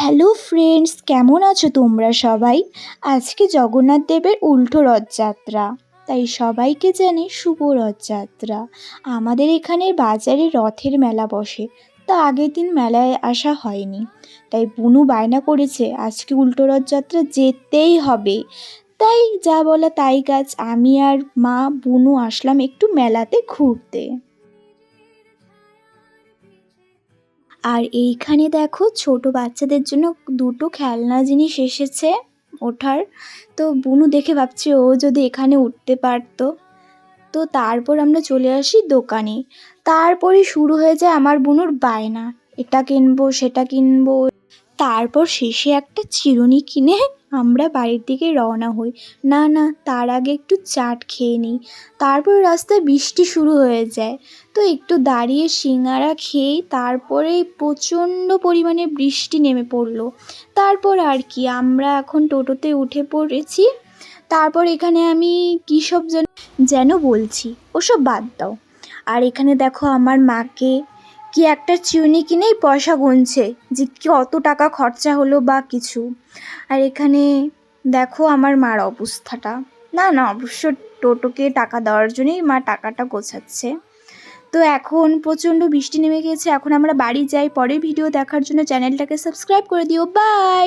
Hello friends, কেমন আছো তোমরা সবাই? আজকে জগন্নাথ দেবের উল্টো রথযাত্রা। তাই সবাইকে জানি শুভ রথযাত্রা। আমাদের এখানে বাজারে রথের মেলা বসে, তা আগের দিন মেলায় আসা হয়নি। তাই বুনু বায়না করেছে, আজকে উল্টো রথযাত্রা যেতেই হবে। তাই যা বলা তাই কাজ আমি আর মা বুনু আসলাম একটু মেলাতে ঘুরতে। আর এইখানে দেখো ছোট বাচ্চাদের জন্য দুটো খেলনা জিনিস এসেছে ওঠার। তো বুনু দেখে ভাবছি ও যদি এখানে উঠতে পারতো। তো তারপর আমরা চলে আসি দোকানে। তারপরে শুরু হয়ে যায় আমার বুনুর বায়না। এটা কিনবো, সেটা কিনবো। তারপর শেষে একটা চিরুনি কিনে আমরা বাড়ির দিকে রওনা হই। না না, তার আগে একটু চাট খেয়ে নিই। তারপর রাস্তায় বৃষ্টি শুরু হয়ে যায়। তো একটু দাঁড়িয়ে সিঙ্গারা খেয়েই তারপরে প্রচণ্ড পরিমাণে বৃষ্টি নেমে পড়ল। তারপর আর কি, আমরা এখন টোটোতে উঠে পড়েছি। তারপর এখানে আমি কী সব যেন যেন বলছি, ওসব বাদ দাও। আর এখানে দেখো আমার মাকে কি একটা চিউনি কিনেই পয়সা গুনছে যে কি কত টাকা খরচা হলো বা কিছু। আর এখানে দেখো আমার মার অবস্থাটা। না না, অবশ্য টোটোকে টাকা দেওয়ার জন্যই মা টাকাটা গোছাচ্ছে। তো এখন প্রচণ্ড বৃষ্টি নেমে গেছে এখন আমরা বাড়ি যাই। পরে ভিডিও দেখার জন্য চ্যানেলটাকে সাবস্ক্রাইব করে দিও। বাই!